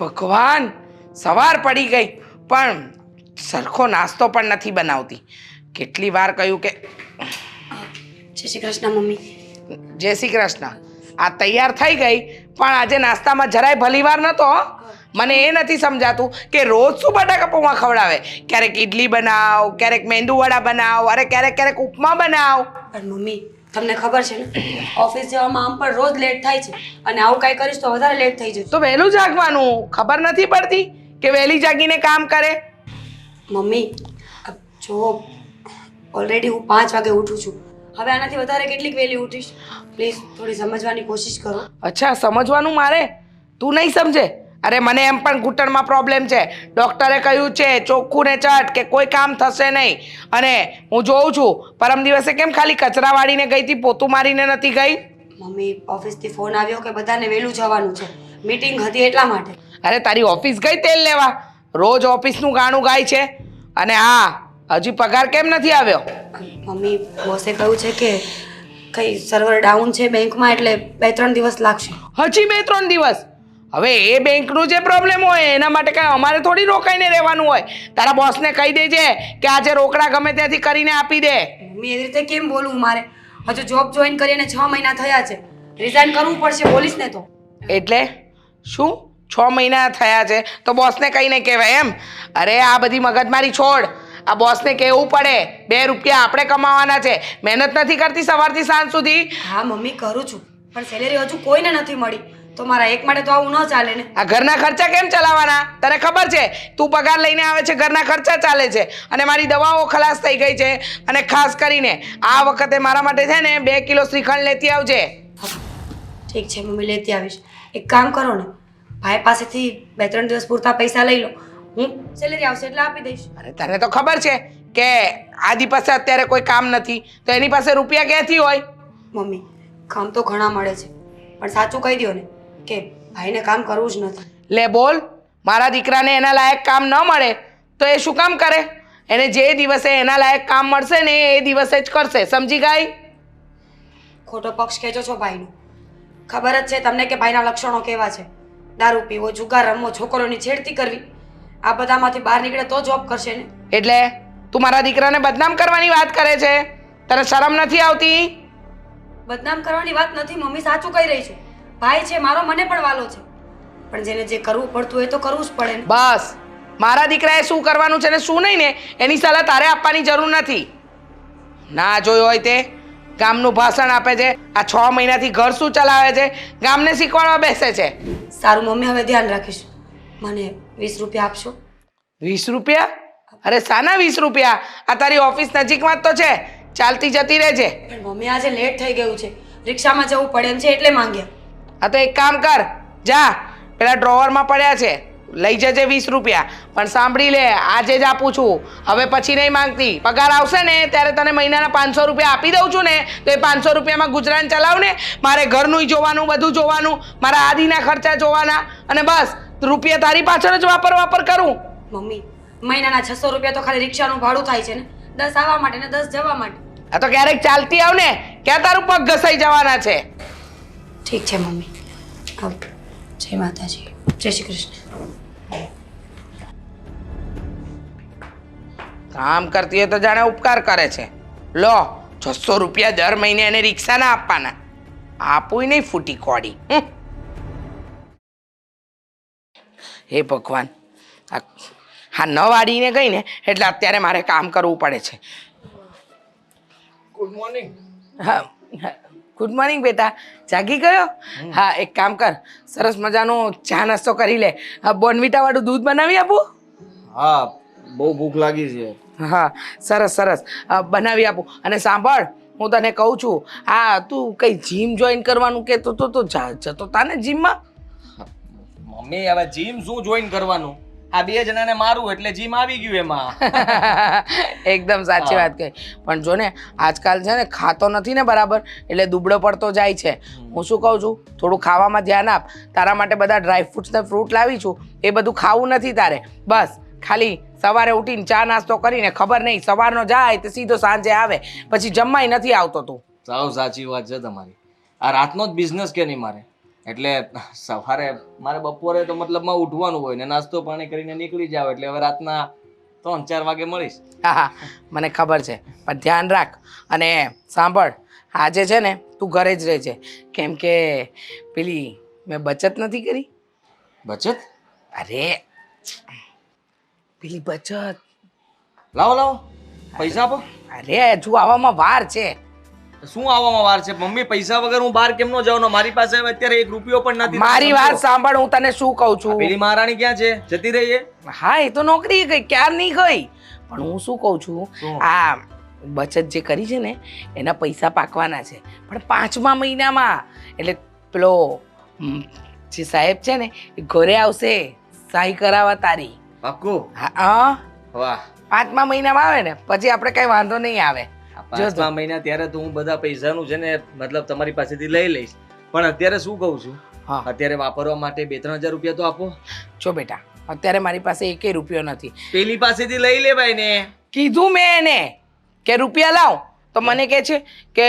ભગવાન સવાર પડી ગઈ. પણ સરખો નાસ્તો પણ નથી બનાવતી. કેટલી વાર કહ્યું કે જય શ્રી કૃષ્ણ મમ્મી. જય શ્રી કૃષ્ણ. આ તૈયાર થઈ ગઈ પણ આજે નાસ્તામાં જરાય ભલીવાર નહોતો હો. મને એ નથી સમજાતું કે રોજ શું બટાકા પૌવા ખવડાવે? ક્યારેક ઇડલી બનાવ ક્યારેક મેંદુવડા બનાવ અરે ક્યારેક ક્યારેક ઉપમા બનાવ. પણ મમ્મી તમને ખબર છે ને? ઓફિસ જવામાં આમ પણ રોજ લેટ થાય છે. અને આવું કાંઈ કરીશ તો વધારે લેટ થઈ જશે. તો વહેલું જાગવાનું. ખબર નથી પડતી કે વહેલી જાગીને કામ કરે? મમ્મી અ, જો ઓલરેડી હું પાંચ વાગે ઉઠું છું. હવે આનાથી વધારે કેટલીક વહેલી ઉઠીશ? પ્લીઝ થોડી સમજવાની કોશિશ કરો. અચ્છા સમજવાનું મારે? તું નહીં સમજે? અરે મને એમ પણ ઘૂંટણમાં પ્રોબ્લેમ છે. ડૉક્ટરે કહ્યું છે ચોખ્ખું ને ચટ કે કોઈ કામ થશે નહીં. અને હું જોઉં છું પરમ દિવસે કેમ ખાલી કચરા વાળીને ગઈ હતી પોતું મારીને નથી ગઈ? મમ્મી ઓફિસથી ફોન આવ્યો કે બધાને વહેલું જવાનું છે. મીટિંગ હતી એટલા માટે. અરે તારી ઓફિસ ગઈ તેલ લેવા? રોજ ઓફિસનું ગાણું ગાય છે. અને હા હજી પગાર કેમ નથી આવ્યો? મમ્મી બોસે કહ્યું છે કે કઈ સર્વર ડાઉન છે બેંકમાં એટલે બે ત્રણ દિવસ લાગશે. હજી બે ત્રણ દિવસ? હવે એ બેંકનું જે પ્રોબ્લેમ હોય એના માટે કાંઈ અમારે થોડી રોકાઈને રહેવાનું હોય. તારા બોસને કહી દેજે કે આજે રોકડા ગમે ત્યાંથી કરીને આપી દે. મમ્મી એવી રીતે કેમ બોલવું મારે? હજુ જોબ જોઈન કરીને છ મહિના થયા છે. રિઝાઇન કરવું પડશે બોલીશ ને તો. એટલે શું? છ મહિના થયા છે. તો બોસને કહીને કહેવાય એમ અરે આ બધી મગજમારી છોડ. આ બોસને કહેવું પડે બે રૂપિયા આપણે કમાવાના છે. મહેનત નથી કરતી સવારથી સાંજ સુધી. હા મમ્મી કરું છું. પણ સેલેરી હજુ કોઈને નથી મળી. તો મારા એક માટે તો આવું ન ચાલે ને. આ ઘરના ખર્ચા કેમ ચલાવવાના તને ખબર છે તું પગાર લઈને આવે છે ઘરના ખર્ચા ચાલે છે. અને મારી દવાઓ ખલાસ થઈ ગઈ છે. અને ખાસ કરીને આ વખતે મારા માટે છે ને બે કિલો શ્રીખંડ લેતી આવજે. ઠીક છે મમ્મી લેતી આવીશ. એક કામ કરો ને ભાઈ પાસેથી બે ત્રણ દિવસ પૂરતા પૈસા લઈ લો. હું સેલેરી આવશે એટલે આપી દઈશ. અરે તને તો ખબર છે કે આદિ પાસે અત્યારે કોઈ કામ નથી. તો એની પાસે રૂપિયા ક્યાંથી હોય? મમ્મી કામ તો ઘણા મળે છે. પણ સાચું કહી દો ને કે ભાઈને કામ કરવું જ નથી. લે બોલ મારા દીકરાને એના લાયક કામ ન મળે તો એ શું કામ કરે? એને જે દિવસે એના લાયક કામ મળશે ને એ દિવસે જ કરશે સમજી ગઈ? ખોટો પક્ષ ખેંચો છો ભાઈનો. ખબર જ છે તમને કે ભાઈના લક્ષણો કેવા છે. દારૂ પીવો જુગાર રમવો છોકરોની છેડતી કરવી આ બધામાંથી બહાર નીકળે તો જોબ કરશે ને. એટલે તું મારા દીકરાને બદનામ કરવાની વાત કરે છે? તને શરમ નથી આવતી? બદનામ કરવાની વાત નથી મમ્મી સાચું કહી રહી છું. ભાઈ છે મારો મને પણ વાલો છે. પણ જેને જે કરવું પડતું હોય તો કરવું જ પડે ને. બસ. મારા દીકરાએ શું કરવાનું છે ને શું નહીં ને એની સલાહ તારે આપવાની જરૂર નથી. ના જોયું હોય તે ગામનું ભાષણ આપે છે આ છ મહિનાથી ઘર શું ચલાવે છે ગામને શીખવાડવા બેસે છે. સારું મમ્મી હવે ધ્યાન રાખીશ. મને વીસ રૂપિયા આપશો? વીસ રૂપિયા? અરે સાના વીસ રૂપિયા? આ તારી ઓફિસ નજીકમાં જ તો છે. ચાલતી જતી રહેજે. પણ મમ્મી આજે લેટ થઈ ગયું છે. રિક્ષામાં જવું પડે એમ છે એટલે માંગ્યા. હા તો એક કામ કર જા. પેલા ડ્રોવરમાં પડ્યા છે. લઈ જજે વીસ રૂપિયા. પણ સાંભળી લે આજે જ આપું છું. હવે પછી નહીં માંગતી. પગાર આવશે ને ત્યારે તને મહિનાના પાંચસો રૂપિયા આપી દઉં છું ને તો એ પાંચસો રૂપિયામાં ગુજરાન ચલાવ ને મારે ઘરનું જોવાનું બધું જોવાનું મારા આદિના ખર્ચા જોવાના. અને બસ રૂપિયા તારી પાછળ જ વાપર વાપર કરું. મમ્મી મહિનાના છસો રૂપિયા તો ખાલી રિક્ષાનું ભાડું થાય છે ને. દસ આવવા માટે ને દસ જવા માટે. આ તો ક્યારેક ચાલતી આવ ને ક્યાં તારું પગ ઘસાઈ જવાના છે? ઠીક છે મમ્મી. આવ જય માતાજી જય શ્રી કૃષ્ણ કામ કરતી હોય તો જાણે ઉપકાર કરે છે. લો છસો રૂપિયા દર મહિને એને રિક્ષા ના આપવાના. આપું નહીં ફૂટી કોડી. હે ભગવાન આ હા ન વાળીને ગઈ ને એટલે અત્યારે મારે કામ કરવું પડે છે. ગુડ મોર્નિંગ હા. ગુડ મોર્નિંગ બેટા. જાગી ગયો? હા એક કામ કર. સરસ મજાનો ચા નાસ્તો કરી લે. બોનવીટા વાળું દૂધ બનાવી આપું? હા બહુ ભૂખ લાગી છે. હા સરસ સરસ. બનાવી આપું. અને સાંભળ હું તને કહું છું હા તું કઈ જીમ જોઈન કરવાનું કે તો તો જતો તાને જીમમાં મમ્મી હવે જીમ શું જોઈન કરવાનું? આ બે જણાને મારું એટલે જીમ આવી ગયું એમાં. એકદમ સાચી વાત કહી. પણ જો ને આજકાલ છે ને ખાતો નથી ને બરાબર એટલે દુબળો પડતો જાય છે. હું શું કહું છું? થોડું ખાવામાં ધ્યાન આપ. તારા માટે બધા ડ્રાય ફ્રૂટ્સ ને ફ્રૂટ લાવી છું. એ બધું ખાવું નથી તારે. બસ ખાલી સવારે ઉઠીને ચા નાસ્તો કરીને ખબર નહીં સવારનો જાય તો સીધો સાંજે આવે. પછી જમવાય નથી આવતો તું. સાવ સાચી વાત છે તમારી. આ રાતનો જ બિઝનેસ કે નહીં મારે? એટલે સવારે મારે બપોરે તો મતલબમાં ઉઠવાનું હોય ને નાસ્તો પાણી કરીને નીકળી જાવ એટલે હવે રાતના ત્રણ ચાર વાગે મળીશ. હા હા મને ખબર છે. પણ ધ્યાન રાખ અને સાંભળ આજે છે ને તું ઘરે જ રહેજે કેમ કે પેલી મેં બચત નથી કરી? બચત? અરે પેલી બચત. લાવો લાવો. પૈસા આપો. અરે હજુ આવવામાં વાર છે. શું આવવામાં વાર છે? મમ્મી પૈસા વગર હું બહાર કેમ નો જાઉં? મારી પાસે અત્યારે એક રૂપિયો પણ નથી. મારી વાત સાંભળ હું તને શું કહું છું? પેલી મહારાણી ક્યાં છે? જતી રહી હા એ તો નોકરી ગઈ ક્યાર નહીં ગઈ? પણ હું શું કહું છું આ બચત જે કરી છે ને એના પૈસા પાકવાના છે. પણ પાંચમા મહિનામાં એટલે પેલો જે સાહેબ છે ને એ ઘરે આવશે સહી કરાવવા તારી. પાક્કું? હા હા. વાહ. પાંચમા મહિનામાં આવે ને પછી આપણે કઈ વાંધો નહીં આવે. પાંચમા મહિના ત્યારે તો હું બધા પૈસાનું છે ને મતલબ તમારી પાસેથી લઈ લઈશ. પણ અત્યારે શું કહું છું? હા. અત્યારે વાપરવા માટે બે ત્રણ હજાર રૂપિયા તો આપો. જો બેટા અત્યારે મારી પાસે એકે રૂપિયો નથી. પેલી પાસેથી લઈ લે ભાઈ ને. કીધું મેં એને કે રૂપિયા લાવ. તો મને કહે છે કે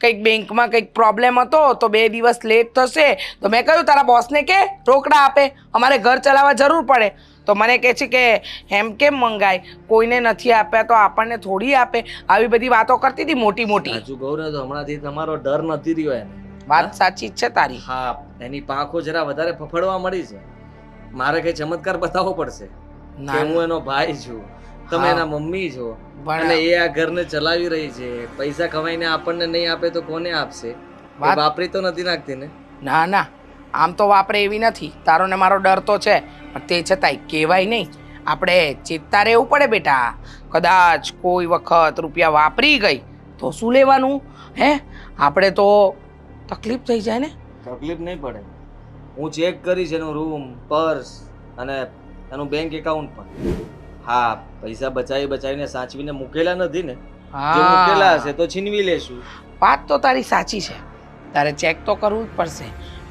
કંઈક બેંકમાં કંઈક પ્રોબ્લેમ હતો તો બે દિવસ લેટ થશે. તો મેં કહ્યું તારા બોસને કે રોકડા આપે. અમારે ઘર ચલાવવા જરૂર પડે. તો મને કહે છે કે એમ કેમ મંગાય? કોઈને નથી આપ્યા તો આપણને થોડી આપે. આવી બધી વાતો કરતી હતી મોટી મોટી. તો હમણાંથી તમારો ડર નથી રહ્યો એને. વાત સાચી છે તારી. હા એની પાંખો જરા વધારે ફફડવા મળી છે. મારે કઈ ચમત્કાર બતાવવો પડશે કે ના હું એનો ભાઈ છું તમે એના મમ્મી છો. પણ અને એ આ ઘરને ચલાવી રહી છે. પૈસા કમાઈને આપણને નહીં આપે તો કોને આપશે? વાપરી તો નથી નાખતી ને? ના ના. આમ તો વાપરે એવી નથી. તારો ને મારો ડર તો છે પણ તે છતાંય કહેવાય નહીં. આપણે ચેતતા રહેવું પડે બેટા. કદાચ કોઈ વખત રૂપિયા વાપરી ગઈ તો શું લેવાનું? હે? આપણે તો તકલીફ થઈ જાય ને? તકલીફ નહીં પડે. હું ચેક કરીશ એનો રૂમ પર્સ અને એનું બેંક એકાઉન્ટ પણ. હા પૈસા બચાવી બચાવીને સાચવીને મૂકેલા નથી ને. જો મૂકેલા હશે તો છીનવી લેશું. વાત તો તારી સાચી છે. તારે ચેક તો કરવું જ પડશે.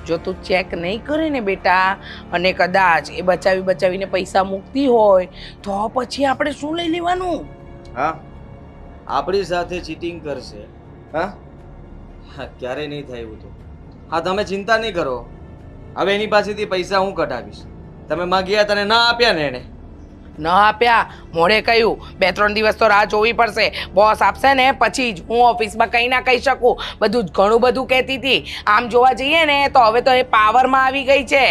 જો તું ચેક નહીં કરે ને બેટા અને કદાચ એ બચાવી બચાવીને પૈસા મૂકતી હોય તો પછી આપણે શું લઈ લેવાનું? હા? આપણી સાથે ચીટિંગ કરશે. હા? હા, ક્યારેય નહીં થાય એવું તો. હા તમે ચિંતા નહીં કરો. હવે એની પાસેથી પૈસા હું કઢાવીશ. તમે માગ્યા તને ના આપ્યા ને એને ન આપ્યા. મોડે કહ્યું બે ત્રણ દિવસ તો રાહ જોવી પડશે. બોસ આપશે ને પછી જ. હું ઓફિસમાં કંઈ ના કહી શકું. બધું જ ઘણું બધું કહેતી હતી. આમ જોવા જઈએ ને તો હવે તો એ પાવરમાં આવી ગઈ છે.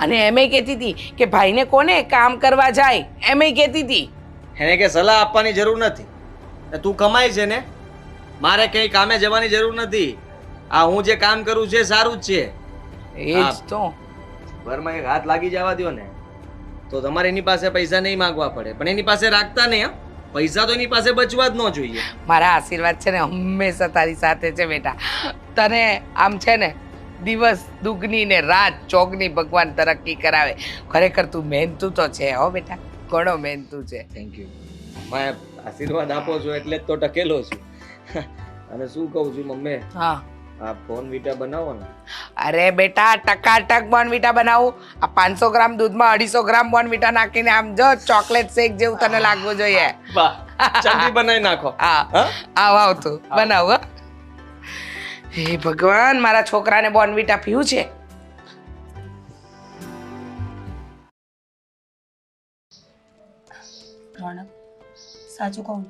અને એમે કહેતી હતી કે ભાઈને કોને કામ કરવા જાય? એમે કહેતી હતી. એને કે સલાહ આપવાની જરૂર નથી. તું કમાય છે ને? મારે કંઈ કામે જવાની જરૂર નથી. આ હું જે કામ કરું છે સારું જ છે. એ જ તો. ઘરમાં એક હાથ લાગી જવા દો ને. તો તમારે એની પાસે પૈસા નહીં માંગવા પડે. પણ એની પાસે રાખતા નહીં હા. પૈસા તો એની પાસે બચવા જ ન જોઈએ. મારા આશીર્વાદ છે ને હંમેશા તારી સાથે છે બેટા. તને આમ છે ને દિવસ દુગની ને રાત ચોગની ભગવાન તરક્કી કરાવે. ખરેખર તું મહેનતુ તો છે હો બેટા. ઘણો મહેનતુ છે. થેન્ક યુ મેં આશીર્વાદ આપો છો એટલે જ તો ટકેલો છું. અને શું કહું છું મમ્મી? હા. આ ફોન વિટા બનાવો ને. અરે બેટા ટકાટક બોર્નવિટા બનાવું. આ પાંચસો ગ્રામ દૂધમાં અઢીસો ગ્રામ બોર્નવિટા નાખીને આમ જો ચોકલેટ શેક જેવું તને લાગવું જોઈએ. જલ્દી બનાવી નાખો. હા. હા? આવ આવ તું. બનાવ હે. ભગવાન મારા છોકરાને બોર્નવિટા પીવું છે? સાચું કહું.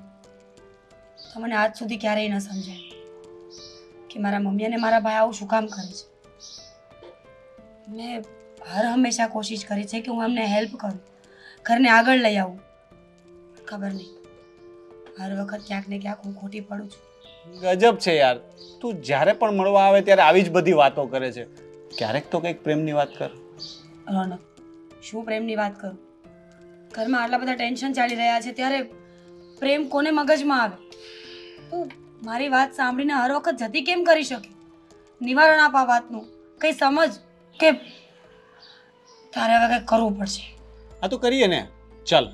તો મને આજ સુધી ક્યારેય ન સમજાય કે મારા મમ્મી અને મારા ભાઈ આવું શું કામ કરે છે? મેં હર હંમેશા કોશિશ કરી છે કે હું એમને હેલ્પ કરું. ઘરને આગળ લઈ આવું. ખબર નહીં. હર વખત ક્યાંક ને ક્યાંક હું ખોટી પડું છું. ગજબ છે યાર. તું જ્યારે પણ મળવા આવે ત્યારે આવી જ બધી વાતો કરે છે. ક્યારેક તો કંઈક પ્રેમની વાત કર. રોનક શું પ્રેમની વાત કરું? ઘરમાં આટલા બધા ટેન્શન ચાલી રહ્યા છે ત્યારે પ્રેમ કોને મગજમાં આવે? તું મારી વાત સાંભળીને હર વખત જતી કેમ કરી શકે? નિવારણ આપા વાતનું કંઈ સમજ? કે તારે હવે કંઈક કરવું પડશે. આ તો કરીએ ને. ચાલ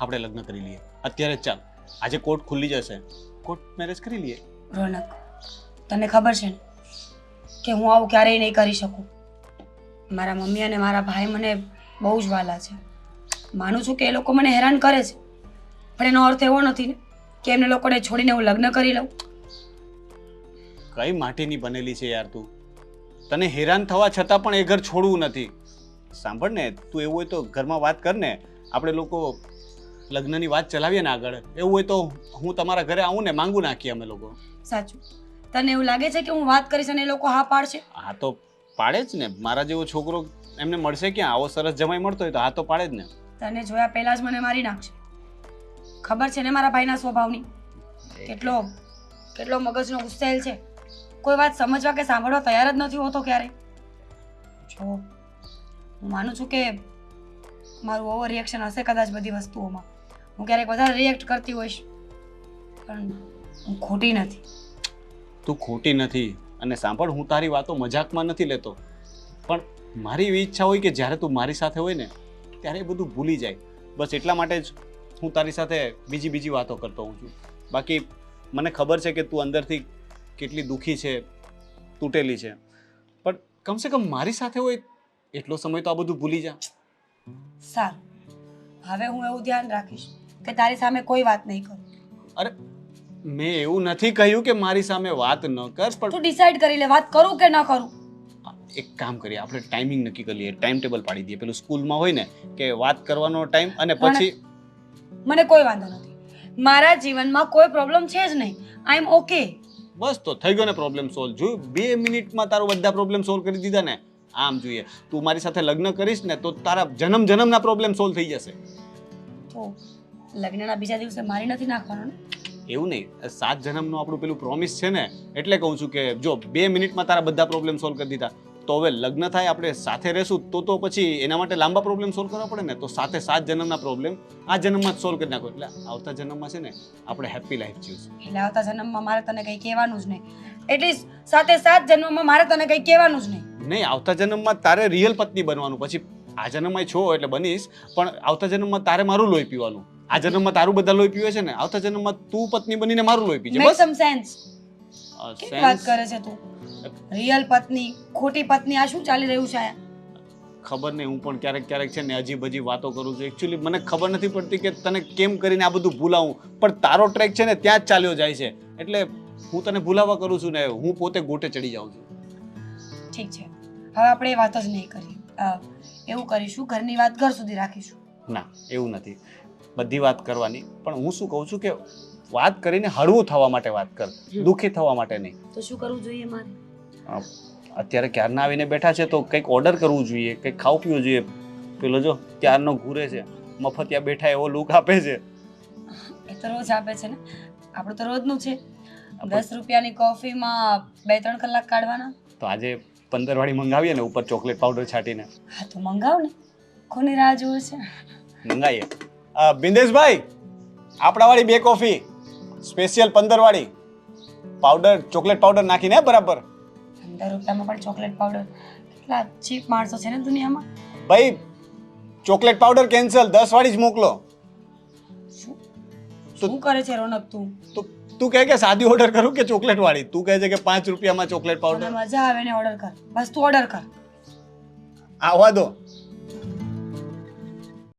આપણે લગ્ન કરી લઈએ. અત્યારે ચાલ આજે કોર્ટ ખુલ્લી જશે કોર્ટ મેરેજ કરી લઈએ. રોનક તને ખબર છે ને કે હું આવું ક્યારેય નહીં કરી શકું? મારા મમ્મી અને મારા ભાઈ મને બહુ જ વાલા છે. માનું છું કે એ લોકો મને હેરાન કરે છે. પણ એનો અર્થ એવો નથી ને કે એમને લોકોને છોડીને હું લગ્ન કરી લઉં. કઈ માટીની બનેલી છે યાર તું? તને હેરાન થવા છતાં પણ એ ઘર છોડવું નથી. સાંભળ ને તું એવું હોય તો ઘરમાં વાત કર ને. આપણે લોકો લગ્નની વાત ચલાવીએ ને આગળ. એવું હોય તો હું તમારા ઘરે આવું ને માંગુ નાખીએ અમે લોકો. સાચું. તને એવું લાગે છે કે હું વાત કરીશ અને એ લોકો હા પાડશે? હા તો પાડે જ ને. મારા જેવો છોકરો એમને મળશે ક્યાં? આવો સરસ જમાઈ મળતો હોય તો હા તો પાડે જ ને. તને જોયા પહેલા જ મને મારી નાખશે. ખબર છે ને મારા ભાઈના સ્વભાવની? કેટલો કેટલો મગજનો ગુસ્સેલ છે. કોઈ વાત સમજવા કે સાંભળવા તૈયાર જ નથી હોતો ક્યારે? જો હું માનું છું કે મારું ઓવર રિએક્શન હશે કદાચ બધી વસ્તુઓમાં. હું ક્યારેક વધારે રિએક્ટ કરતી હોઈશ, પણ હું ખોટી નથી. તું ખોટી નથી અને સાંભળ, હું તારી વાતો મજાકમાં નથી લેતો. પણ મારી એવી ઈચ્છા હોય કે જ્યારે તું મારી સાથે હોય ને, ત્યારે એ બધું ભૂલી જાય. બસ એટલા માટે જ હું તારી સાથે બીજી બીજી વાતો કરતો હોઉં છું. બાકી મને ખબર છે કે તું અંદરથી કેટલી દુઃખી છે તૂટેલી છે. પણ કમસે કમ મારી સાથે હોય એટલો સમય તો આ બધું ભૂલી જા. સારું. હવે હું એવું ધ્યાન રાખીશ કે તારી સામે કોઈ વાત નહીં કરું. અરે મેં એવું નથી કહ્યું કે મારી સામે વાત ન કર પણ તું ડિસાઈડ કરી લે વાત કરું કે ન કરું? એક કામ કરીએ આપણે ટાઈમિંગ નક્કી કરી લઈએ ટાઈમ ટેબલ પાડી દઈએ. પેલું સ્કૂલમાં હોય ને કે વાત કરવાનો ટાઈમ અને પછી મને કોઈ વાંધો નથી. મારા જીવનમાં કોઈ પ્રોબ્લેમ છે જ નહીં. આઈ એમ ઓકે બસ તો થઈ ગયો ને પ્રોબ્લેમ સોલ્વ જોયું બે મિનિટમાં તારો બધા પ્રોબ્લેમ સોલ્વ કરી દીધા ને આમ જોઈએ. તું મારી સાથે લગ્ન કરીશ ને તો તારા જન્મ જન્મના પ્રોબ્લેમ સોલ્વ થઈ જશે. લગ્નના બીજા દિવસે મારી નથી નાખવાનો ને? એવું નહીં. સાત જન્મનું આપણું પેલું પ્રોમિસ છે ને એટલે કહું છું કે જો બે મિનિટમાં તારા બધા પ્રોબ્લેમ સોલ્વ કરી દીધા. તો હવે લગ્ન થાય આપણે સાથે રહેશું તો તો પછી એના માટે લાંબા પ્રોબ્લેમ સોલ્વ કરવા પડે ને? તો સાથે સાત જન્મના પ્રોબ્લેમ આ જન્મમાં જ સોલ્વ કરી નાખો. એટલે આવતા જન્મમાં છે ને આપણે હેપી લાઈફ જીવશું. એટલે આવતા જન્મમાં મારે તને કંઈ કહેવાનું જ નહીં. એટલીસ્ટ સાથે સાત જન્મમાં મારે તને કંઈ કહેવાનું જ નહીં. નહીં આવતા જન્મમાં તારે રિયલ પત્ની બનવાનું. પછી આ જન્મમાં છો એટલે બનીશ પણ આવતા જન્મમાં તારે મારું લોહી પીવાનું. આ જન્મમાં તારું બધા લોહી પીવે છે ને આવતા જન્મમાં તું પત્ની બનીને મારું લોહી પીજે બસ. સમ સેન્સ સેન્સ વાત કરે છે તું? રિયલ પત્ની ખોટી પત્ની આ શું ચાલી રહ્યું છે ખબર નહીં હું પણ ક્યારેક ક્યારેક છે ને અજીબ અજીબ વાતો કરું છું. એકચ્યુઅલી મને ખબર નથી પડતી કે તને કેમ કરીને આ બધું ભૂલાવું. પણ તારો ટ્રેક છે ને ત્યાં જ ચાલ્યો જાય છે. એટલે હું તને ભૂલાવા કરું છું ને હું પોતે ગોટે ચડી જાઉં છું. ઠીક છે. હવે આપણે એ વાત જ નહીં કરીએ. એવું કરીશું ઘરની વાત ઘર સુધી રાખીશું. ના એવું નથી. બધી વાત કરવાની. પણ હું શું કહું છું કે વાત કરીને હળવું થવા માટે વાત કર. દુઃખી થવા માટે નહીં. તો શું કરવું જોઈએ મારે? અત્યારે ક્યારના આવીને બેઠા છે તો કંઈક ઓર્ડર કરવું જોઈએ કંઈક ખાવું પીવું જોઈએ. પેલો જો ક્યારનો ઘૂરે છે મફતિયા બેઠા એવો લુક આપે છે. એ તો રોજ આપે છે ને? આપણું તો રોજનું છે. દસ રૂપિયાની કોફીમાં બે ત્રણ કલાક કાઢવાના. તો આજે પંદર વાળી મંગાવીએ ને ઉપર ચોકલેટ પાવડર છાંટીને. હા તો મંગાવ ને. કોની રાહ જુએ છે? મંગાવીએ બિંદેશભાઈ આપણા આપણાવાળી બે કોફી સ્પેશિયલ પંદર વાળી પાવડર ચોકલેટ પાવડર નાખીને બરાબર? પંદર રૂપિયામાં પણ ચોકલેટ પાવડર કેટલા ચીપ માણસો છે ને દુનિયામાં. ભાઈ ચોકલેટ પાવડર કેન્સલ દસ વાળી જ મોકલો. શું? શું કરે છે રોનક તું? તો તું કહે કે સાદી ઓર્ડર કરું કે ચોકલેટ વાળી તું કહે છે કે પાંચ રૂપિયામાં ચોકલેટ પાવડર મજા આવે ને ઓર્ડર કર. બસ તું ઓર્ડર કર. આવવા દો.